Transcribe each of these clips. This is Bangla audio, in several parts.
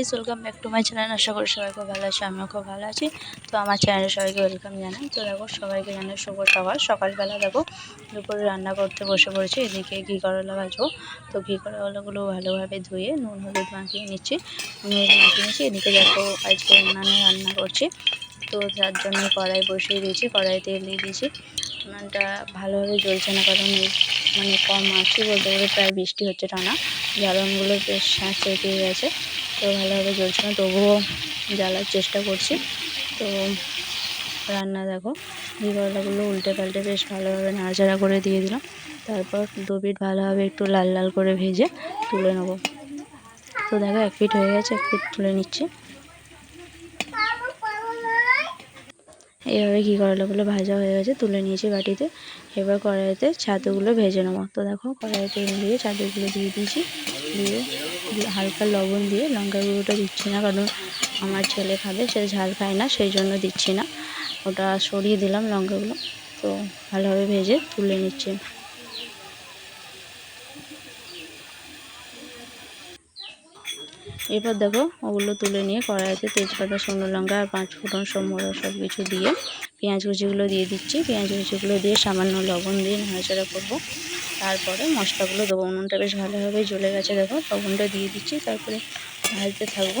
Guys welcome back to my channel আশা করি সবাই খুব ভালো আছে, আমিও খুব ভালো আছি। তো আমার চ্যানেলে সবাইকে ওয়েলকাম জানাই। তো দেখো, সবাইকে জানাই শুভ সকাল। সকালবেলা দেখো, দুপুরে রান্না করতে বসে পড়েছি। এদিকে ঘি করলা ভাজবো। তো ঘি করলাগুলো ভালোভাবে ধুয়ে নুন, হলুদ মাখিয়ে নিচ্ছি। নুন, হলুদ মাখিয়ে নিচ্ছি। এদিকে দেখো, আজকে উনানে রান্না করছি। তো তার জন্য কড়াই বসিয়ে দিয়েছি, কড়াই তেল দিয়ে দিয়েছি। উনানটা ভালোভাবে জ্বলছে না, কারণ মানে কম আছি বলতে গেলে প্রায় বৃষ্টি হচ্ছে টানা। জ্বালনগুলো বেশ চেপে গেছে। তো ভালোভাবে জ্বলছে না, তবুও জ্বালার চেষ্টা করছি। তো রান্না দেখো করলাগুলো উল্টে পাল্টে বেশ ভালোভাবে নাড়াচাড়া করে দিয়ে দিলাম। তারপর দু পিঠ ভালোভাবে একটু লাল লাল করে ভেজে তুলে নেব। তো দেখো, এক পিঠ হয়ে গেছে, এক পিঠ তুলে নিচ্ছি। এইভাবে কী করলাগুলো ভাজা হয়ে গেছে, তুলে নিয়েছি বাটিতে। এবার কড়াইতে ছাতুগুলো ভেজে নেব। তো দেখো, কড়াইতে দিয়ে ছাতুগুলো দিয়ে দিয়েছি, দিয়ে হালকা লবণ দিয়ে লঙ্কা গুঁড়োটা দিচ্ছি না, কারণ আমার ছেলে খাবে সে ঝাল খায় না, সেই জন্য দিচ্ছি না। ওটা সরিয়ে দিলাম লঙ্কাগুলো, তো ভালোভাবে ভেজে তুলে নিচ্ছি এরপর দেখো ওগুলো তুলে নিয়ে করা কড়াইতে তেজপাতা, শুকনো লঙ্কা আর পাঁচ ফোড়ন, সম্বর সব কিছু দিয়ে পেঁয়াজ কুচিগুলো দিয়ে দিচ্ছি। পেঁয়াজ কুচিগুলো দিয়ে সামান্য লবণ দিয়ে নাড়াচাড়া করব। তারপরে মশলাগুলো দেবো। উনুনটা বেশ ভালোভাবে জ্বলে গেছে, দেখো। লবণটা দিয়ে দিচ্ছি, তারপরে ভাজতে থাকব।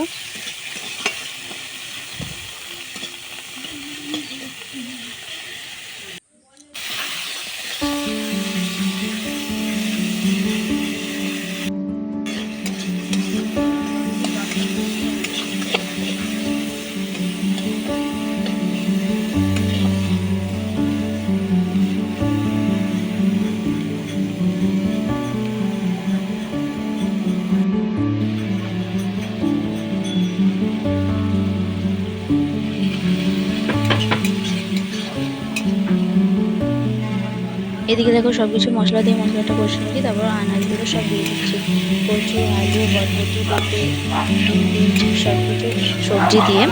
এদিকে দেখো সব কিছু মশলা দিয়ে মশলাটা কষে নিচ্ছি তারপর আনাজগুলো সব দিয়ে দিচ্ছি। কচু, আলু, বরবটি, পেঁপে সব কিছু সবজি দিয়ে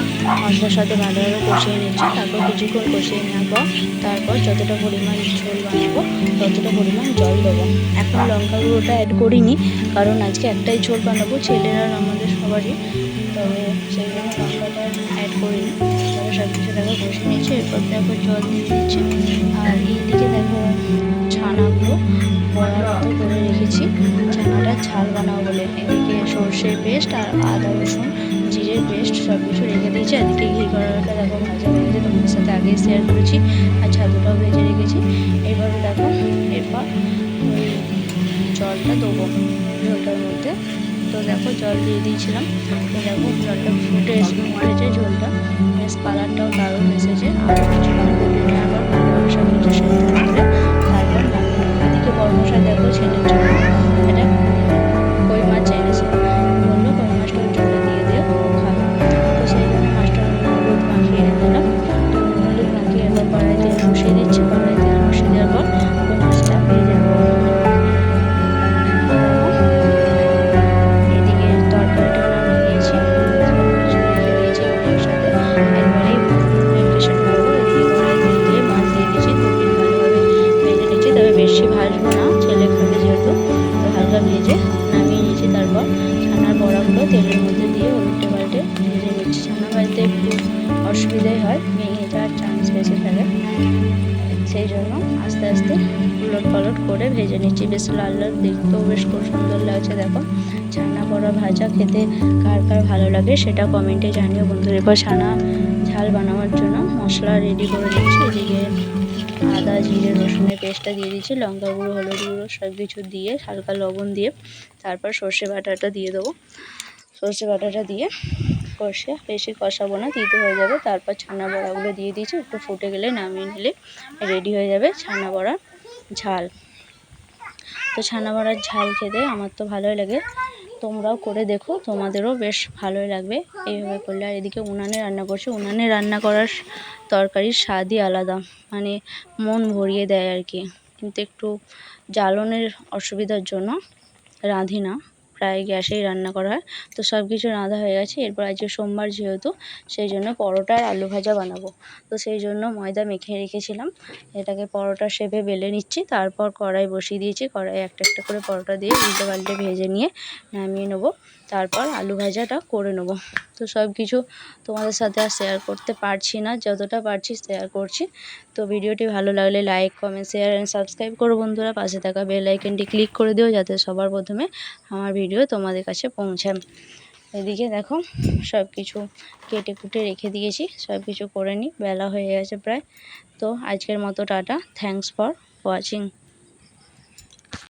মশলার সাথে ভালোভাবে কষিয়ে নিচ্ছি। তারপর কিছুক্ষণ কষিয়ে নেওয়ার পর তারপর যতটা পরিমাণ ঝোল বানাবো, ততটা পরিমাণ জল দেবো। এখন লঙ্কা গুঁড়োটা অ্যাড করিনি, কারণ আজকে একটাই ঝোল বানাবো, ছেলেরা আমাদের সবারই। তবে সেই জন্য লঙ্কাটা অ্যাড করিনি। সব কিছু দেখো কষে নিয়েছি এরপর দেখো জল দিয়ে দিচ্ছি আর এইদিকে দেখো ছানাগুলো মতো করে রেখেছি। ছানাটা ঝাল বানাবো বলে। এদিকে সর্ষের পেস্ট আর আদা, রসুন, জিরের পেস্ট সব কিছু রেখে দিয়েছি। এদিকে ঘি করাটা দেখো ভাজা গেছে। তোমাদের সাথে আগেই শেয়ার করেছি। আর ছাতুটাও ভেজে রেখেছি। এবারে দেখো এরপর জলটা দেবো ঝোলটার মধ্যে। তো দেখো জল দিয়ে দিয়েছিলাম। তো দেখো জলটা ফুটে উঠেছে ঝোলটা। বেশ তেলের মধ্যে দিয়ে উল্টে পাল্টে ভেজে নিচ্ছি। ছানা ভাজতে একটু অসুবিধাই হয়, ভেঙে যাওয়ার চান্স বেশি থাকে। সেই জন্য আস্তে আস্তে উলট পালট করে ভেজে নিচ্ছি। বেশ লাল লাল, দেখতেও বেশ খুব সুন্দর লাগছে, দেখো। ছানা বড়া ভাজা খেতে কার কার ভালো লাগে সেটা কমেন্টে জানিও বন্ধুরা। এরপর ছানা ঝাল বানানোর জন্য মশলা রেডি করে নিচ্ছি। এদিকে আদা, জিরে, রসুনের পেস্টটা দিয়ে দিচ্ছি। লঙ্কা গুঁড়ো, হলুদ গুঁড়ো সব কিছু দিয়ে হালকা লবণ দিয়ে তারপর সর্ষে বাটাটা দিয়ে দেবো। সর্ষে বাটাটা দিয়ে কষে বেশি কষাবো না, দিতে হয়ে যাবে। তারপর ছানা বড়াগুলো দিয়ে দিয়েছি, একটু ফুটে গেলে নামিয়ে নিলে রেডি হয়ে যাবে ছানা বড়ার ঝাল। তো ছানা বড়ার ঝাল খেতে আমার তো ভালোই লাগে, তোমরাও করে দেখো, তোমাদেরও বেশ ভালোই লাগবে। এইভাবে করলে আর এদিকে উনানে রান্না করছি, উনানে রান্না করার তরকারির স্বাদই আলাদা মানে মন ভরিয়ে দেয় আর কি। কিন্তু একটু জ্বালনের অসুবিধার জন্য রাঁধি না। প্রায় গ্যাসেই রান্না করা হয়। তো সব কিছু রাঁধা হয়ে গেছে। এরপর আজকে সোমবার যেহেতু সেই জন্য পরোটা আর আলু ভাজা বানাবো। তো সেই জন্য ময়দা মেখে রেখেছিলাম। এটাকে পরোটা শেপে বেলে নিচ্ছি। তারপর কড়াই বসিয়ে দিয়েছি। কড়াই একটা একটা করে পরোটা দিয়ে উল্টে পাল্টে ভেজে নিয়ে নামিয়ে নেব। তারপর আলু ভাজাটা করে নেব। তো সব কিছু তোমাদের সাথে আর শেয়ার করতে পারছি না। যতটা পারছি শেয়ার করছি। তো ভিডিওটি ভালো লাগলে like comment share and subscribe করো বন্ধুরা। পাশে থাকা বেল আইকনটি ক্লিক করে দিও যাতে সবার প্রথমে আমার ভিডিও তোমাদের কাছে পৌঁছান এদিকে দেখো সব কিছু কেটে কুটে রেখে দিয়েছি সব কিছু করে নিই বেলা হয়ে গেছে প্রায়। তো আজকের মতো টাটা থ্যাংকস ফর ওয়াচিং